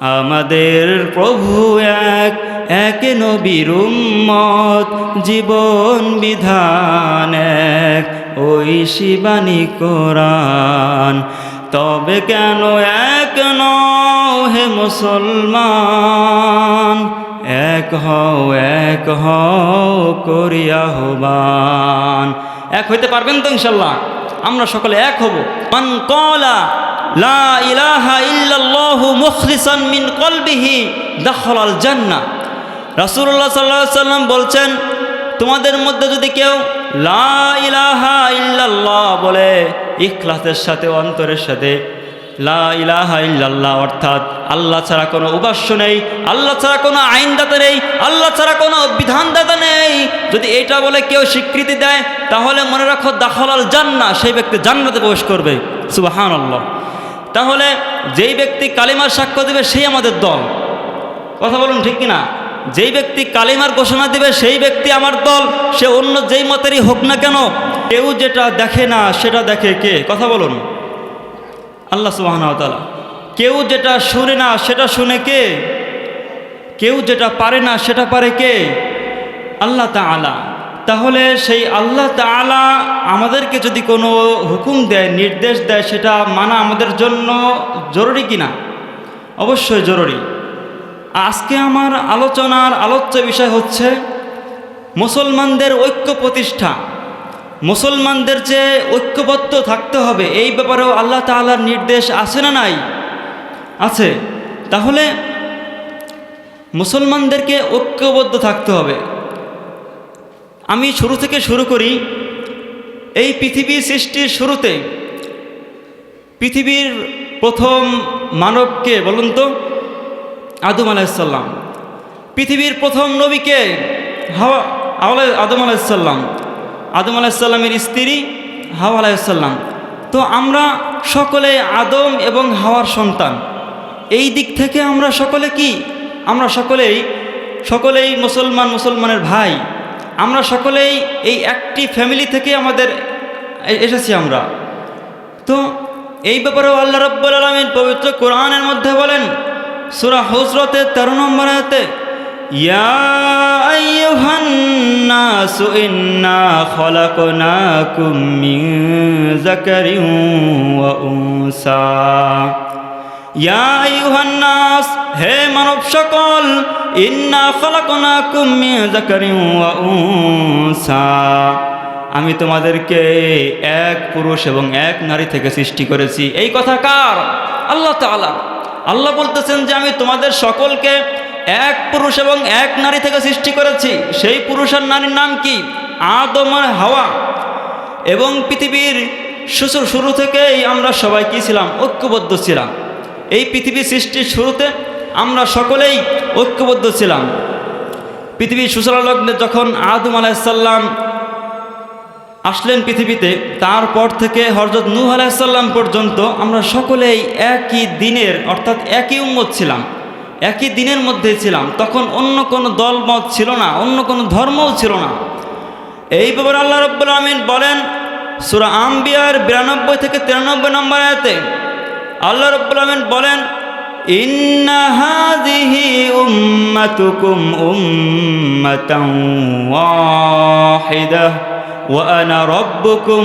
আমাদের প্রভু এক এক নবীর উম্মত, জীবন বিধান এক, ওই শিবানী কোরআন। তবে কেন এক নও হে মুসলমান? এক হও এক হও করিয়া হবান এক হইতে পারবেন তো ইনশাল্লাহ? আমরা সকলে এক হব। মান কলা লা ইলাহা ইল্লাল্লাহু মুখলিসান মিন কলবিহি দাখলাল জান্নাহ রাসূলুল্লাহ সাল্লাল্লাহু আলাইহি সাল্লাম বলছেন, তোমাদের মধ্যে যদি কেউ লা ইলাহা ইল্লাল্লাহ বলে, ইখলাসের সাথে, অন্তরের সাথে লা ইলাহা ইল্লাল্লাহ অর্থাৎ আল্লাহ ছাড়া কোনো উপাস্য নেই, আল্লাহ ছাড়া কোনো আইনদাতা নেই, আল্লাহ ছাড়া কোনো বিধানদাতা নেই। যদি এটা বলে কেউ স্বীকৃতি দেয়, তাহলে মনে রাখো দাখলাল জান্না সেই ব্যক্তি জান্নাতে প্রবেশ করবে। সুবাহান আল্লাহ তাহলে যেই ব্যক্তি কালিমার সাক্ষ্য দেবে, সেই আমাদের দল। কথা বলুন ঠিক কিনা? যেই ব্যক্তি কালিমার ঘোষণা দেবে, সেই ব্যক্তি আমার দল। সে অন্য যেই মতেরই হোক না কেন, কেউ যেটা দেখে না, সেটা দেখে কে? কথা বলুন। আল্লাহ সুবাহতালা কেউ যেটা শুনে না, সেটা শুনে কে? কেউ যেটা পারে না, সেটা পারে কে? আল্লাহ তালা তাহলে সেই আল্লাহ তালা আমাদেরকে যদি কোনো হুকুম দেয়, নির্দেশ দেয়, সেটা মানা আমাদের জন্য জরুরি কিনা? অবশ্যই জরুরি। আজকে আমার আলোচনার আলোচ্য বিষয় হচ্ছে মুসলমানদের ঐক্য প্রতিষ্ঠা। মুসলমানদের যে ঐক্যবদ্ধ থাকতে হবে, এই ব্যাপারেও আল্লাহ তাআলার নির্দেশ আছে না নাই? আছে। তাহলে মুসলমানদেরকে ঐক্যবদ্ধ থাকতে হবে। আমি শুরু থেকে শুরু করি। এই পৃথিবী সৃষ্টির শুরুতে পৃথিবীর প্রথম মানবকে বলুন তো, আদম আলাইসাল্লাম পৃথিবীর প্রথম নবীকে হাওয়া আদম আলাইসাল্লাম আদম আলাইসাল্লামের স্ত্রী হাওয়া আলাইসাল্লাম তো আমরা সকলে আদম এবং হাওয়ার সন্তান। এই দিক থেকে আমরা সকলে কি? আমরা সকলেই সকলেই মুসলমান মুসলমানের ভাই। আমরা সকলেই এই একটি ফ্যামিলি থেকে আমাদের এসেছি আমরা। তো এই ব্যাপারেও আল্লাহ রব্বুল আলমিন পবিত্র কোরআনের মধ্যে বলেন, সুরা হজরতের তেরো নম্বর আয়াতে, ইয়া হে মানব সকল ইন্না খলাকনাকুম মিন যাকারিন আমি তোমাদেরকে এক পুরুষ এবং এক নারী থেকে সৃষ্টি করেছি। এই কথা কার? আল্লাহ আল্লাহ বলতেছেন যে আমি তোমাদের সকলকে এক পুরুষ এবং এক নারী থেকে সৃষ্টি করেছি। সেই পুরুষ আর নারীর নাম কি? আদম হাওয়া। এবং পৃথিবীর শুশুর শুরু থেকেই আমরা সবাই কি ছিলাম? ঐক্যবদ্ধ ছিলাম। এই পৃথিবী সৃষ্টির শুরুতে আমরা সকলেই ঐক্যবদ্ধ ছিলাম। পৃথিবীর সুসলা লগ্নে যখন আদম আলাইসাল্লাম আসলেন পৃথিবীতে, তারপর থেকে হরজত নূহ আলাইসাল্লাম পর্যন্ত আমরা সকলেই একই দিনের, অর্থাৎ একই উম্মত ছিলাম। একই দিনের মধ্যে ছিলাম। তখন অন্য কোনো দলমত ছিল না, অন্য কোনো ধর্মও ছিল না। এই ব্যাপারে আল্লাহ রব্বুল আমিন বলেন, সুরা আম্বিয়ার বিরানব্বই থেকে তিরানব্বই নম্বর আয়াতে আল্লাহ রব্বুল আমিন বলেন, ইন্না হাযিহি উম্মাতুকুম আনা রাব্বুকুম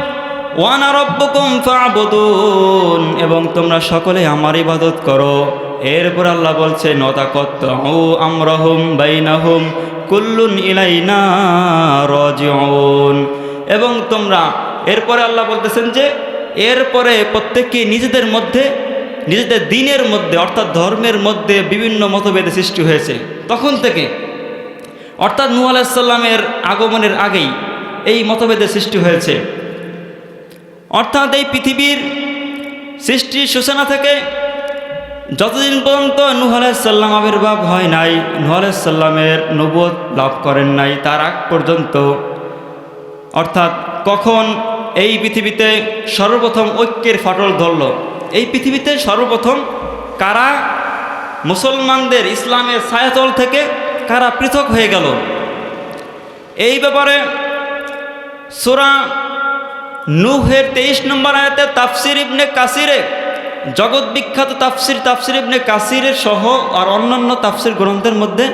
এবং তোমরা সকলে আমার ইবাদত করো। এরপর আল্লাহ বলছে নতাকত্ত ও আমরহুম বাইনাহুম কুল্লুন ইলাইনা এবং তোমরা, এরপরে আল্লাহ বলতেছেন যে, এরপরে প্রত্যেককে নিজেদের মধ্যে, নিজেদের দিনের মধ্যে, অর্থাৎ ধর্মের মধ্যে বিভিন্ন মতভেদের সৃষ্টি হয়েছে। তখন থেকে, অর্থাৎ নূহ আলাইসাল্লামের আগমনের আগেই এই মতভেদের সৃষ্টি হয়েছে। অর্থাৎ এই পৃথিবীর সৃষ্টির সূচনা থেকে যতদিন পর্যন্ত নুহ আলাইসাল্লাম আবির্ভাব হয় নাই, নুহ আলাইসাল্লামের নবুয়ত লাভ করেন নাই, তার আগ পর্যন্ত, অর্থাৎ কখন এই পৃথিবীতে সর্বপ্রথম ঐক্যের ফাটল ধরল? এই পৃথিবীতে সর্বপ্রথম কারা মুসলমানদের ইসলামের ছায়াতল থেকে কারা পৃথক হয়ে গেল? এই ব্যাপারে সুরা নুহের তেইশ নম্বর আয়াতে তাফসির ইবনে কাসিরে, জগৎ বিখ্যাত তাফসির তাফসির ইবনে কাসিরের সহ আর অন্যান্য তাফসির গ্রন্থের মধ্যে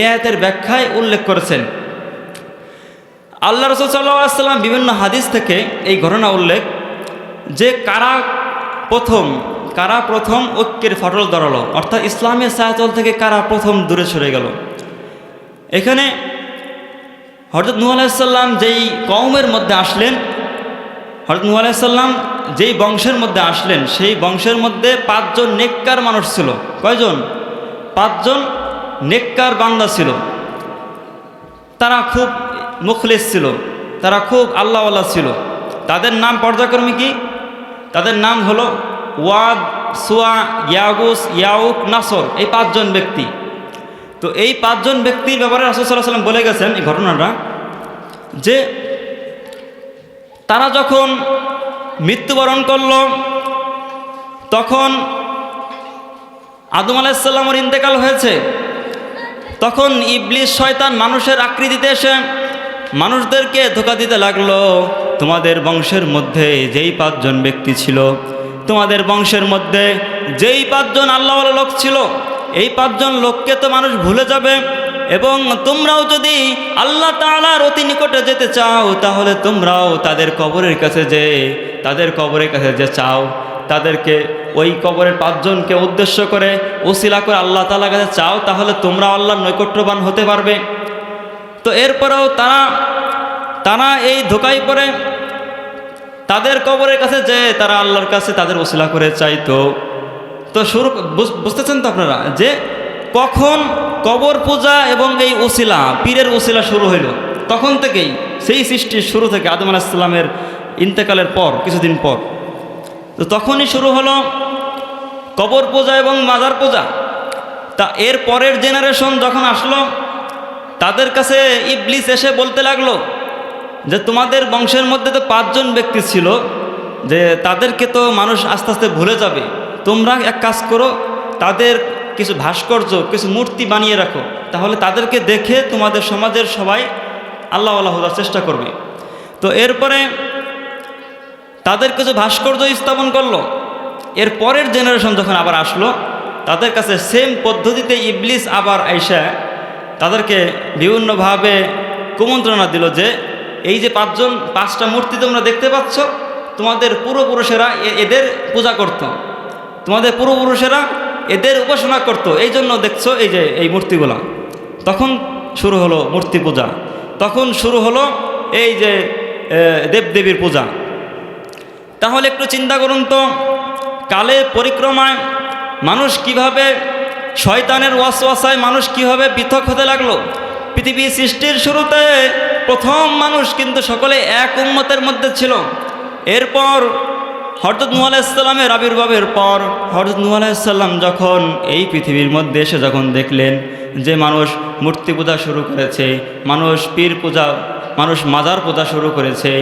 এ আয়াতের ব্যাখ্যায় উল্লেখ করেছেন। আল্লাহ রসুল সাল্লাম বিভিন্ন হাদিস থেকে এই ঘটনা উল্লেখ, যে কারা প্রথম কারা প্রথম ঐক্যের ফটল ধরালো, অর্থাৎ ইসলামের ছায়াতল থেকে কারা প্রথম দূরে সরে গেল। এখানে হরজত নূ আলাইসাল্লাম যেই কৌমের মধ্যে আসলেন হরজত নূ আলাইসাল্লাম যেই বংশের মধ্যে আসলেন, সেই বংশের মধ্যে পাঁচজন নেককার মানুষ ছিল। কয়জন? পাঁচজন নেককার বান্দা ছিল। তারা খুব মুখলেস ছিল, তারা খুব আল্লাহওয়ালা ছিল। তাদের নাম পর্যায়ক্রমে কি? তাদের নাম হলো ওয়াদ, সুয়া, ইয়াগুস, ইয়াউক, নাসর, এই পাঁচজন ব্যক্তি। তো এই পাঁচজন ব্যক্তির ব্যাপারে রাসুসাল্লাহ সাল্লাম বলে গেছেন এই ঘটনাটা যে তারা যখন মৃত্যুবরণ করল, তখন আদম আলাইসাল্লামর ইন্তেকাল হয়েছে। তখন ইবলিশ শয়তান মানুষের আকৃতিতে এসে মানুষদেরকে ধোকা দিতে লাগল, তোমাদের বংশের মধ্যে যেই পাঁচজন ব্যক্তি ছিল, তোমাদের বংশের মধ্যে যেই পাঁচজন আল্লাহওয়ালা লোক ছিল, এই পাঁচজন লোককে তো মানুষ ভুলে যাবে এবং তোমরাও যদি আল্লাহ তালার অতি নিকটে যেতে চাও, তাহলে তোমরাও তাদের কবরের কাছে যে, তাদের কবরের কাছে যে চাও। তাদেরকে ওই কবরের পাঁচজনকে উদ্দেশ্য করে, ওসিলা করে আল্লাহ তালার কাছে চাও, তাহলে তোমরা আল্লাহর নৈকট্যবান হতে পারবে। তো এরপরেও তারা তারা এই ধোকাই পড়ে। তাদের কবরের কাছে যে, তারা আল্লাহর কাছে তাদের ওসিলা করে চাইতো। তো শুরু বুঝতেছেন তো আপনারা? যে কখন কবর পূজা এবং এই ওসিলা পীরের ওসিলা শুরু হইল? তখন থেকেই, সেই সৃষ্টির শুরু থেকে আদম আলাহিসাল্লামের ইন্তেকালের পর, কিছুদিন পর। তো তখনই শুরু হলো কবর পূজা এবং মাজার পূজা। তা এর পরের জেনারেশন যখন আসলো, তাদের কাছে ইবলিস এসে বলতে লাগল যে, তোমাদের বংশের মধ্যে তো পাঁচজন ব্যক্তি ছিল, যে তাদেরকে তো মানুষ আস্তে আস্তে ভুলে যাবে। তোমরা এক কাজ করো, তাদের কিছু ভাস্কর্য, কিছু মূর্তি বানিয়ে রাখো। তাহলে তাদেরকে দেখে তোমাদের সমাজের সবাই আল্লাহ আল্লাহ হওয়ার চেষ্টা করবে। তো এরপরে তাদের কিছু ভাস্কর্য স্থাপন করল। এর পরের জেনারেশন যখন আবার আসলো, তাদের কাছে সেম পদ্ধতিতে ইবলিস আবার আইসা তাদেরকে বিভিন্নভাবে কুমন্ত্রণা দিল যে, এই যে পাঁচজন, পাঁচটা মূর্তি তোমরা দেখতে পাচ্ছ, তোমাদের পূর্বপুরুষেরা এদের পূজা করত। তোমাদের পূর্বপুরুষেরা এদের উপাসনা করত। এই জন্য দেখছ এই যে এই মূর্তিগুলা। তখন শুরু হলো মূর্তি পূজা। তখন শুরু হলো এই যে দেবদেবীর পূজা। তাহলে একটু চিন্তা করুন তো, কালে পরিক্রমায় মানুষ কীভাবে, শয়তানের ওয়াসওয়াসায় মানুষ কীভাবে পৃথক হতে লাগল? পৃথিবী সৃষ্টির শুরুতে প্রথম মানুষ কিন্তু সকলে এক উম্মতের মধ্যে ছিল। এরপর হরজত নূ আলাইসাল্লামের আবির্ভাবের পর হরজত নূ আলাইসাল্লাম যখন এই পৃথিবীর মধ্যে এসে যখন দেখলেন যে মানুষ মূর্তি পূজা শুরু করেছে, মানুষ পীর পূজা, মানুষ মাজার পূজা শুরু করেছে,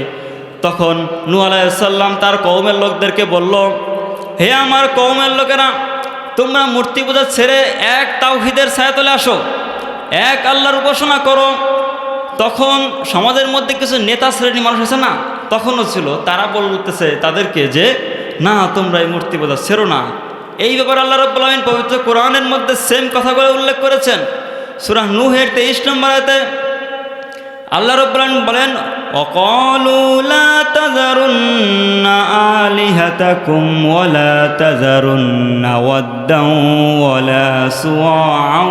তখন নূ আলাইসাল্লাম তার কৌমের লোকদেরকে বলল, হে আমার কৌমের লোকেরা, তোমরা মূর্তি পূজা ছেড়ে এক তাওহিদের ছায়াতলে আসো, এক আল্লাহর উপাসনা করো। তখন সমাজের মধ্যে কিছু নেতা শ্রেণি মানুষ আছে না তখনও ছিল, তারা বলতেছে তাদেরকে যে, না, তোমরা এই মূর্তি পূজা ছেড়ো না। এই ব্যাপারে আল্লাহ রব্বুল আলমিন পবিত্র কোরআনের মধ্যে সেম কথাগুলো উল্লেখ করেছেন। সুরাহ নুহের তেইশ নম্বর আল্লাহ রব্বান বলেন, অকলু লা তাযারুন্না আলিহাতাকুম ওয়ালা তাযারুন্না ওয়াদ্দাও ওয়ালা সুআআও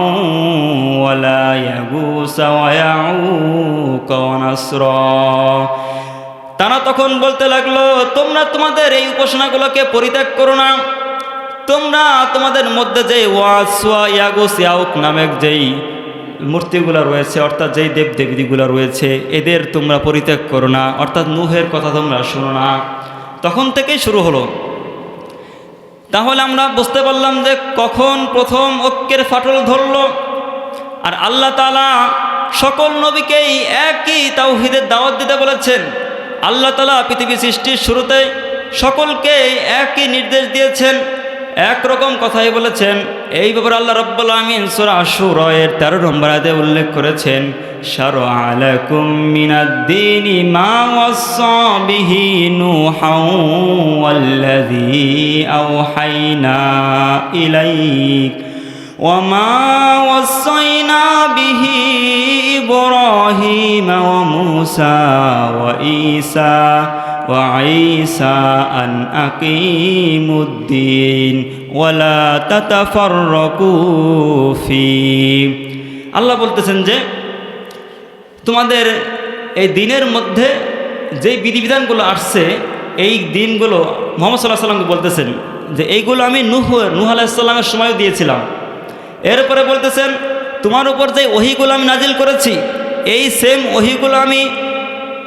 ওয়ালা ইয়াগুস ওয়া ইয়াউক ওয়া নাসরা। তারা তখন বলতে লাগল, তোমরা তোমাদের এই উপাসনাগুলোকে পরিত্যাগ করো না। তোমরা তোমাদের মধ্যে যে ওয়াসুয়া নামের যেই মূর্তিগুলো রয়েছে, অর্থাৎ যেই দেব দেবীগুলো রয়েছে, এদের তোমরা পরিত্যাগ করো না। অর্থাৎ নুহের কথা তোমরা শোনো না। তখন থেকেই শুরু হলো। তাহলে আমরা বুঝতে পারলাম যে কখন প্রথম ঐক্যের ফাটল ধরল, আর আল্লাহ তালা সকল নবীকেই একই তাওহিদের দাওয়াত দিতে বলেছেন। আল্লাহ তালা পৃথিবী সৃষ্টির শুরুতে সকলকে একই নির্দেশ দিয়েছেন, একরকম কথাই বলেছেন। এই ব্যাপারে আল্লাহ রব্বুল আমিন সূরা আশুরা এর 13 নম্বর আয়াতে উল্লেখ করেছেন শারআ আলাকুম মিনাদ-দীনি মা وما وصينا به إبراهيم وموسى وعيسى وعيسى أن أقيموا الدين ولا تتفرقوا فيه আল্লাহ বলতেছেন যে তোমাদের এই দিনের মধ্যে যেই বিধিবিধানগুলো আসছে এই দিনগুলো মোহাম্মদ সাল্লাহ সাল্লামকে বলতেছেন যে এইগুলো আমি নুহ নুহ আলাহিসাল্লামের সময় দিয়েছিলাম এরপরে বলতেছেন, তোমার উপর যে ওহিগুলো আমি নাজিল করেছি, এই সেম ওহিগুলো আমি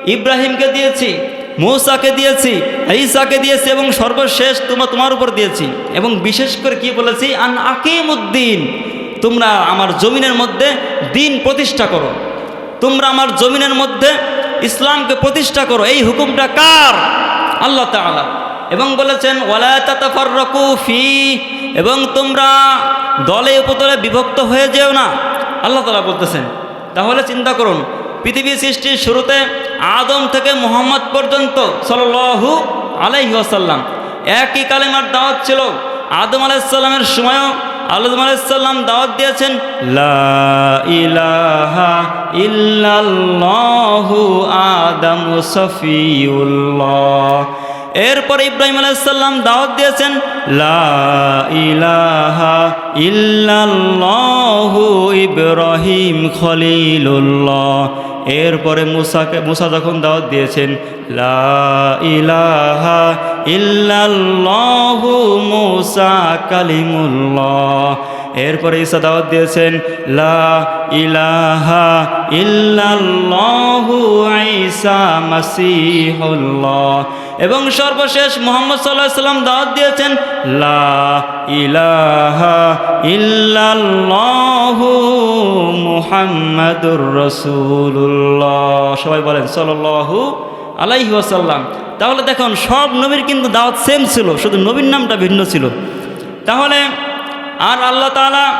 ইব্রাহিমকে দিয়েছি, মৌসাকে দিয়েছি, ঈসাকে দিয়েছি এবং সর্বশেষ তোমার তোমার উপর দিয়েছি। এবং বিশেষ করে কি বলেছি? আন আকিমুদ্দিন, তোমরা আমার জমিনের মধ্যে দিন প্রতিষ্ঠা করো। তোমরা আমার জমিনের মধ্যে ইসলামকে প্রতিষ্ঠা করো। এই হুকুমটা কার? আল্লাহ তাআলা। এবং বলেছেন, ওয়ালা তাতাফাররাকু ফি এবং তোমরা দলে উপদলে বিভক্ত হয়ে যেও না। আল্লাহ তাআলা বলতেছেন, তাহলে চিন্তা করুন, পৃথিবী সৃষ্টির শুরুতে আদম থেকে মোহাম্মদ পর্যন্ত সল্লাহু আলাইহি ওয়াসাল্লাম একই কালেমার দাওয়াত ছিল। আদম আলাইসাল্লামের সময়ও আলম আলাইসাল্লাম দাওয়াত দিয়েছেন ইল্লাল্লাহু আদম সফিউল্লাহ। এরপর ইব্রাহিম আলাইসাল্লাম দাওয়াত দিয়েছেন, লা ইলাহা ইল্লাল্লাহু ইব্রাহিম খলিলুল্লাহ। এরপরে মুসাকে, মুসা যখন দাওয়াত দিয়েছেন, লা ইলাহা ইল্লাল্লাহু মুসা কালিমুল্লাহ। এরপরে ঈসা দাওয়াত দিয়েছেন, লা ইলাহা ইল্লাল্লাহু ঈসা মাসিহুল্লাহ। এবং সর্বশেষ মোহাম্মদ সাল্লাহ সাল্লাম দাওয়াত দিয়েছেন, লা ইলাহা রাসূলুল্লাহ। সবাই বলেন, সাল্লাল্লাহু আলাইহি ওয়াসাল্লাম। তাহলে দেখুন, সব নবীর কিন্তু দাওয়াত সেম ছিল, শুধু নবীর নামটা ভিন্ন ছিল। তাহলে, আর আল্লাহ তাআলা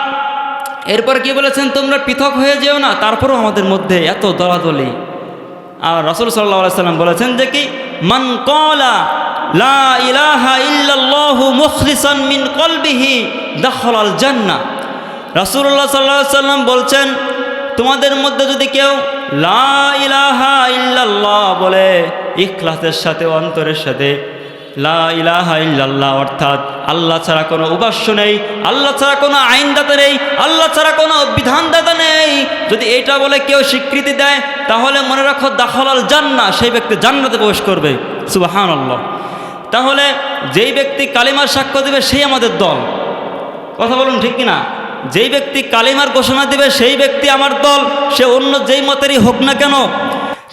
এরপর কি বলেছেন, তোমরা পৃথক হয়ে যেও না, তারপরেও আমাদের মধ্যে এত দলাদলি। আর রসুল সাল্লাম বলেছেন যে কি, মান কলা লা ইলাহা কলবিহি, দখলাল সাল্লাম বলছেন, তোমাদের মধ্যে যদি কেউ লা ইলাহা ইল্লাল্লাহ বলে, ইখলাসের সাথে, অন্তরের সাথে লা ইলাহা ইল্লাল্লাহ অর্থাৎ আল্লাহ ছাড়া কোনো উপাস্য নেই, আল্লাহ ছাড়া কোনো আইনদাতা নেই, আল্লাহ ছাড়া কোনো বিধানদাতা নেই। যদি এটা বলে কেউ স্বীকৃতি দেয়, তাহলে মনে রাখো দাখলাল জান্না সেই ব্যক্তি জান্নাতে প্রবেশ করবে। সুবাহান আল্লাহ তাহলে যেই ব্যক্তি কালিমার সাক্ষ্য দেবে, সেই আমাদের দল। কথা বলুন ঠিক কিনা? যেই ব্যক্তি কালিমার ঘোষণা দেবে, সেই ব্যক্তি আমার দল, সে অন্য যেই মতেরই হোক না কেন?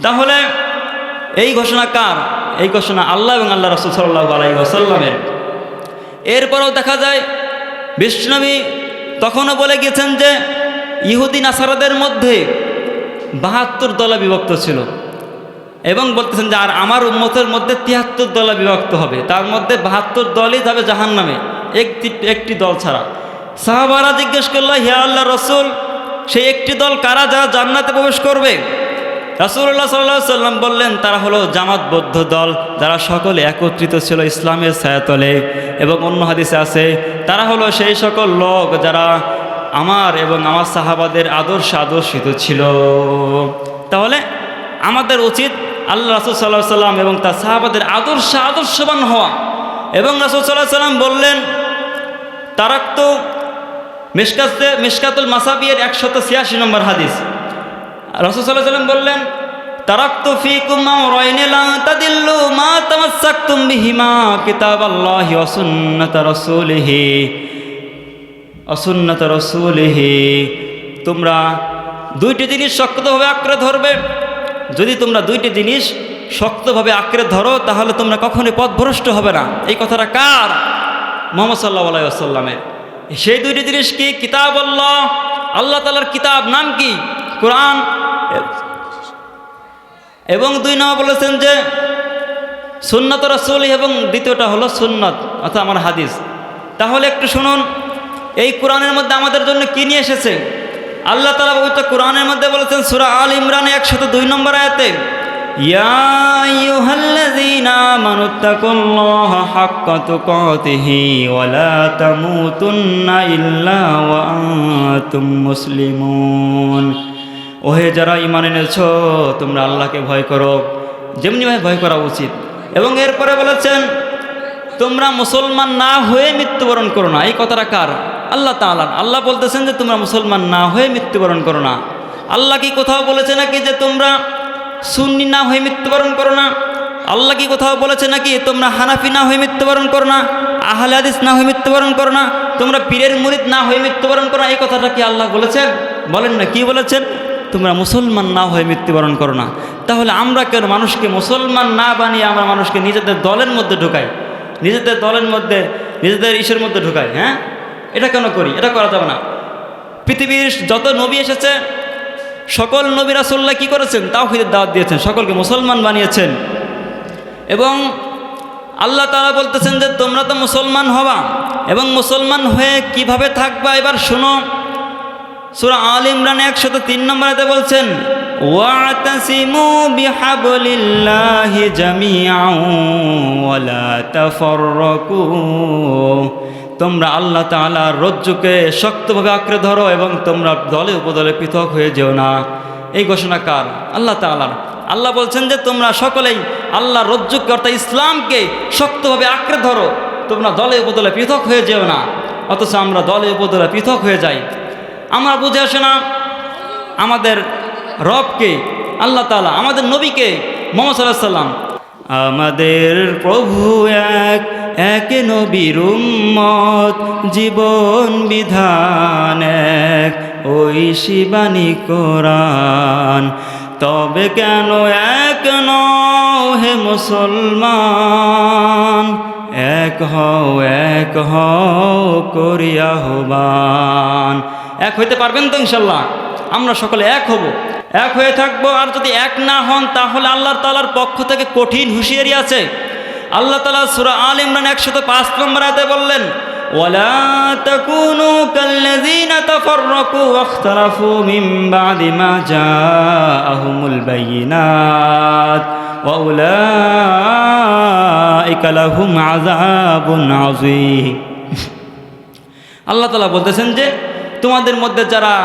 তাহলে এই ঘোষণা কার? এই ঘোষণা আল্লাহ এবং আল্লাহ রসুল সাল্লাহ আলাই ওসাল্লামের এরপরেও দেখা যায় বিষ্ণবী তখনও বলে গেছেন যে, ইহুদি নাসারাদের মধ্যে বাহাত্তর দলে বিভক্ত ছিল। এবং বলতেছেন যে, আর আমার উম্মতের মধ্যে তিয়াত্তর দলে বিভক্ত হবে। তার মধ্যে বাহাত্তর দলই যাবে জাহান নামে একটি একটি দল ছাড়া। সাহাবারা জিজ্ঞেস করল, হে আল্লাহ রসুল, সেই একটি দল কারা যারা জান্নাতে প্রবেশ করবে? রাসুল্লাহ সাল্লাহ সাল্লাম বললেন, তারা হলো জামাতবদ্ধ দল, যারা সকলে একত্রিত ছিল ইসলামের ছায়াতলে। এবং অন্য হাদিসে আছে, তারা হলো সেই সকল লোক যারা আমার এবং আমার সাহাবাদের আদর্শ আদর্শিত ছিল। তাহলে আমাদের উচিত আল্লাহ রাসুল সাল্লাহ সাল্লাম এবং তার সাহাবাদের আদর্শ আদর্শবান হওয়া। এবং রাসুল সাল্লাহ সাল্লাম বললেন, তারাক্ত মিসকাতে, মিসকাতুল মাসাবিয়ের একশত ছিয়াশি নম্বর হাদিস। রসুল্লাহ সাল্লাম বললেন, তারাক্তু মা তোমরা দুইটি জিনিস শক্তভাবে আঁকড়ে ধরবে। যদি তোমরা দুইটি জিনিস শক্তভাবে আঁকড়ে ধরো, তাহলে তোমরা কখনোই পথভ্রষ্ট হবে না। এই কথাটা কার? মোহাম্মদ সাল্লাহ আলাইসাল্লামের সেই দুইটি জিনিস কি? কিতাব আল্লাহ আল্লাহ তালার কিতাব নাম কি? কোরআন। এবং দুই নম্বর বলেছেন যে, সুন্নত রসুল এবং দ্বিতীয়টা হলো সুন্নত, অর্থাৎ আমার হাদিস। তাহলে একটু শুনুন, এই কোরআনের মধ্যে আমাদের জন্য কি নিয়ে এসেছে? আল্লাহ তালা পবিত্র কোরআনের মধ্যে বলেছেন, সুরা আল ইমরান একশত দুই নম্বর আয়াতে মুসলিমুন। ওহে যারা ইমান এনেছ, তোমরা আল্লাহকে ভয় করো। যেমনিভাবে ভয় করা উচিত। এবং এরপরে বলেছেন, তোমরা মুসলমান না হয়ে মৃত্যুবরণ করো না। এই কথাটা কার? আল্লাহ তাআলা। আল্লাহ বলতেছেন যে, তোমরা মুসলমান না হয়ে মৃত্যুবরণ করো না। আল্লাহ কি কোথাও বলেছে নাকি যে, তোমরা সুন্নি না হয়ে মৃত্যুবরণ করো না? আল্লাহ কি কোথাও বলেছে নাকি, তোমরা হানাফি না হয়ে মৃত্যুবরণ করো না? আহলে হাদিস না হয়ে মৃত্যুবরণ করো না? তোমরা পীরের মুরিদ না হয়ে মৃত্যুবরণ করো না? এই কথাটা কি আল্লাহ বলেছেন? বলেন না, কি বলেছেন? তোমরা মুসলমান না হয়ে মৃত্যুবরণ করো না। তাহলে আমরা কেন মানুষকে মুসলমান না বানিয়ে আমরা মানুষকে নিজেদের দলের মধ্যে ঢুকাই? নিজেদের দলের মধ্যে, নিজেদের ইসের মধ্যে ঢুকাই হ্যাঁ? এটা কেন করি? এটা করা যাবে না। পৃথিবীর যত নবী এসেছে, সকল নবী রাসুল্লাহ কী করেছেন? তাও খিদের দাওয়াত দিয়েছেন, সকলকে মুসলমান বানিয়েছেন। এবং আল্লাহ তারা বলতেছেন যে তোমরা তো মুসলমান হবা, এবং মুসলমান হয়ে কীভাবে থাকবা? এবার শোনো সুরা আল ইমরান একশত তিন নম্বরেতে বলছেন তোমরা আল্লাহ তাআলার রজ্জুকে শক্তভাবে আঁকড়ে ধরো এবং তোমরা দলে উপদলে পৃথক হয়ে যেও না। এই ঘোষণা কার? আল্লাহ তাআলার। আল্লাহ বলছেন যে, তোমরা সকলেই আল্লাহ রজ্জুকে অর্থাৎ ইসলামকে শক্তভাবে আঁকড়ে ধরো। তোমরা দলে উপদলে পৃথক হয়ে যেও না। অথচ আমরা দলে উপদলে পৃথক হয়ে যাই। আমরা বুঝে আসে না। আমাদের রবকে, আল্লাহ তালা আমাদের নবীকে মোহাম্মদ সাল্লাম আমাদের প্রভু এক এক নবীর উম্মত, জীবন বিধান এক, ওই শিবানী কোরআন। তবে কেন এক নও হে মুসলমান? এক হও এক হও করিয়া হবান এক হইতে পারবেন তো ইনশাল্লাহ আমরা সকলে এক হব এক হয়ে থাকবো আর যদি এক না হন তাহলে আল্লাহ তালার পক্ষ থেকে কঠিন হুঁশিয়ারি আছে আল্লাহ তালা সুরা আল ইমরান একশত পাঁচ নম্বর আয়তে বললেন ولا تكونوا كالذين تفرقوا واختلفوا من بعد ما جاءهم البينات وأولئك لهم عذاب عظيم আল্লাহ তালা বলতেছেন যে তোমাদের মধ্যে যারা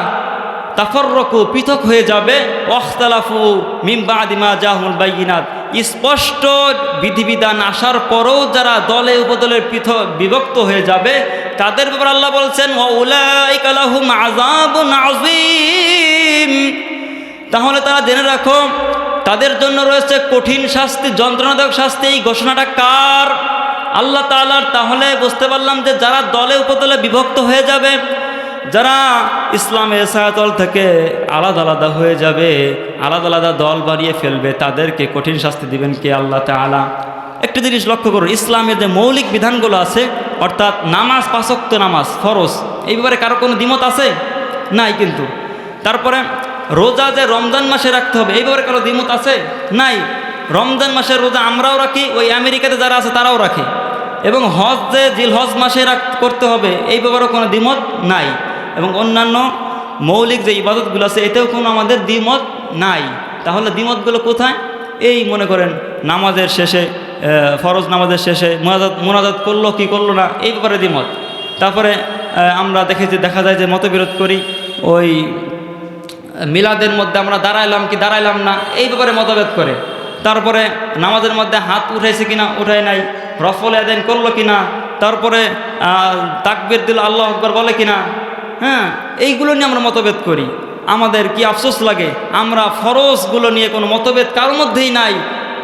তাফররকু পৃথক হয়ে যাবে অখতালাফু মিমবাদিমা জাহমুল বাইনাত। স্পষ্ট বিধিবিধান আসার পরেও যারা দলে উপদলে পৃথক বিভক্ত হয়ে যাবে, তাদের ব্যাপারে আল্লাহ বলছেন তাহলে তারা জেনে রাখো, তাদের জন্য রয়েছে কঠিন শাস্তি, যন্ত্রণাদায়ক শাস্তি। এই ঘোষণাটা কার? আল্লাহ তালার তাহলে বুঝতে পারলাম যে যারা দলে উপদলে বিভক্ত হয়ে যাবে যারা ইসলামের সায়াতল থেকে আলাদা আলাদা হয়ে যাবে, আলাদা আলাদা দল বাড়িয়ে ফেলবে, তাদেরকে কঠিন শাস্তি দিবেন কে আল্লাহ তালা একটি জিনিস লক্ষ্য করুন, ইসলামের যে মৌলিক বিধানগুলো আছে, অর্থাৎ নামাজ পাশক্ত নামাজ, ফরজ, এই ব্যাপারে কারও কোনো দ্বিমত আছে? নাই কিন্তু। তারপরে, রোজা যে রমজান মাসে রাখতে হবে, এই ব্যাপারে কারও দ্বিমত আছে? নাই। রমজান মাসের রোজা আমরাও রাখি, ওই আমেরিকাতে যারা আছে তারাও রাখে। এবং হজ যে জিল হজ মাসে রাখ, করতে হবে, এই ব্যাপারেও কোনো দ্বিমত নাই। এবং অন্যান্য মৌলিক যে ইবাদতগুলো আছে, এতেও কোনো আমাদের দ্বিমত নাই। তাহলে দ্বিমতগুলো কোথায়? এই মনে করেন, নামাজের শেষে ফরজ নামাজের শেষে মোনাজাত মোনাজাত করল কি করল না, এই ব্যাপারে দ্বিমত। তারপরে আমরা দেখেছি, দেখা যায় যে মতবিরোধ করি, ওই মিলাদের মধ্যে আমরা দাঁড়াইলাম কি দাঁড়াইলাম না, এই ব্যাপারে মতভেদ করে। তারপরে নামাজের মধ্যে হাত উঠাইছে কিনা, উঠায় নাই, রফল আদান করল কিনা, তারপরে তাকবির দিল আল্লাহ আকবর বলে কিনা হ্যাঁ এইগুলো নিয়ে আমরা মতভেদ করি। আমাদের কি আফসোস লাগে? আমরা ফরজগুলো নিয়ে কোনো মতভেদ কারোর মধ্যেই নাই।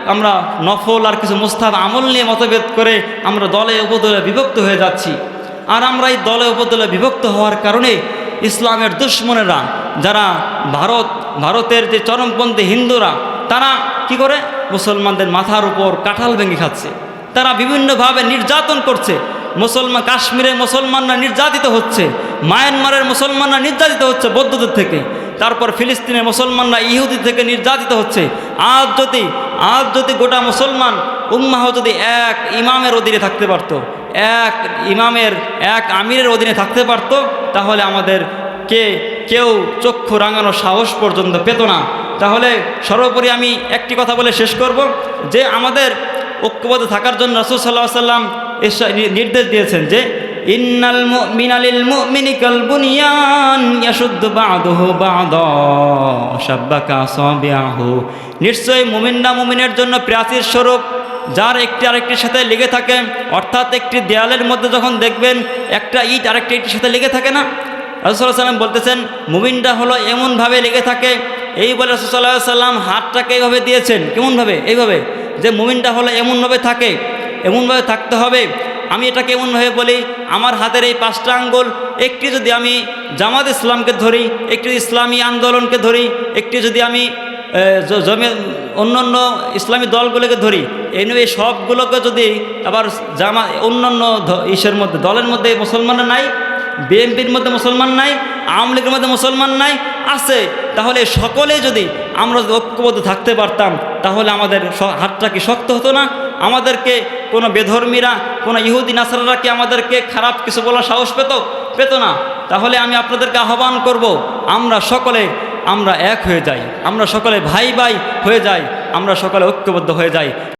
আমরা নফল আর কিছু মুস্তাব আমল নিয়ে মতভেদ করে আমরা দলে উপদলে বিভক্ত হয়ে যাচ্ছি। আর আমরা এই দলে উপদলে বিভক্ত হওয়ার কারণে ইসলামের দুশ্মনেরা, যারা ভারত, ভারতের যে চরমপন্থী হিন্দুরা, তারা কি করে? মুসলমানদের মাথার উপর কাঁঠাল ভেঙে খাচ্ছে। তারা বিভিন্নভাবে নির্যাতন করছে। মুসলমান, কাশ্মীরে মুসলমানরা নির্যাতিত হচ্ছে। মায়ানমারের মুসলমানরা নির্যাতিত হচ্ছে বৌদ্ধদের থেকে। তারপর ফিলিস্তিনের মুসলমানরা ইহুদি থেকে নির্যাতিত হচ্ছে। আজ যদি আজ যদি গোটা মুসলমান উম্মাহ যদি এক ইমামের অধীনে থাকতে পারত, এক ইমামের, এক আমিরের অধীনে থাকতে পারত, তাহলে আমাদের কে, কেউ চক্ষু রাঙানো সাহস পর্যন্ত পেত না। তাহলে সর্বোপরি আমি একটি কথা বলে শেষ করব, যে আমাদের ঐক্যবদ্ধ থাকার জন্য রসুল সাল্লাহ সাল্লাম নির্দেশ দিয়েছেন যে ইন্নাল মুমিনালিল মুমিনি কাল বুনিয়ান ইয়াশুদ্দু বা'দুহু বা'দা আসাবিআহু নিশ্চয়ই মুমিনরা মুমিনের জন্য প্রাচীর স্বরূপ, যার একটি আরেকটির সাথে লেগে থাকে। অর্থাৎ একটি দেয়ালের মধ্যে যখন দেখবেন, একটা ইট আরেকটি ইটের সাথে লেগে থাকে না? রসুল্লাহ সাল্লাম বলতেছেন মুমিনটা হলো এমনভাবে লেগে থাকে। এই বলে রসুল্লাহ সাল্লাম হাতটাকে এইভাবে দিয়েছেন। কেমনভাবে? এইভাবে যে মুমিনটা হলো এমনভাবে থাকে। এমনভাবে থাকতে হবে। আমি এটাকে অন্যভাবে বলি, আমার হাতের এই পাঁচটা আঙ্গুল, একটি যদি আমি জামাত ইসলামকে ধরি, একটি ইসলামী আন্দোলনকে ধরি, একটি যদি আমি জমি অন্য অন্য ইসলামী দলগুলোকে ধরি এই নিয়ে সবগুলোকে যদি আবার জামা অন্য অন্য ইসের মধ্যে, দলের মধ্যে মুসলমানের নাই বিএনপির মধ্যে মুসলমান নাই, আওয়ামী লীগের মধ্যে মুসলমান নাই, আছে। তাহলে সকলে যদি আমরা ঐক্যবদ্ধ থাকতে পারতাম, তাহলে আমাদের হাতটা কি শক্ত হতো না? আমাদেরকে কোনো বেধর্মীরা, কোনো ইহুদি, নাসারারা কি আমাদেরকে খারাপ কিছু বলার সাহস পেত? পেত না। তাহলে আমি আপনাদেরকে আহ্বান করব, আমরা সকলে, আমরা এক হয়ে যাই। আমরা সকলে ভাই ভাই হয়ে যাই। আমরা সকলে ঐক্যবদ্ধ হয়ে যাই।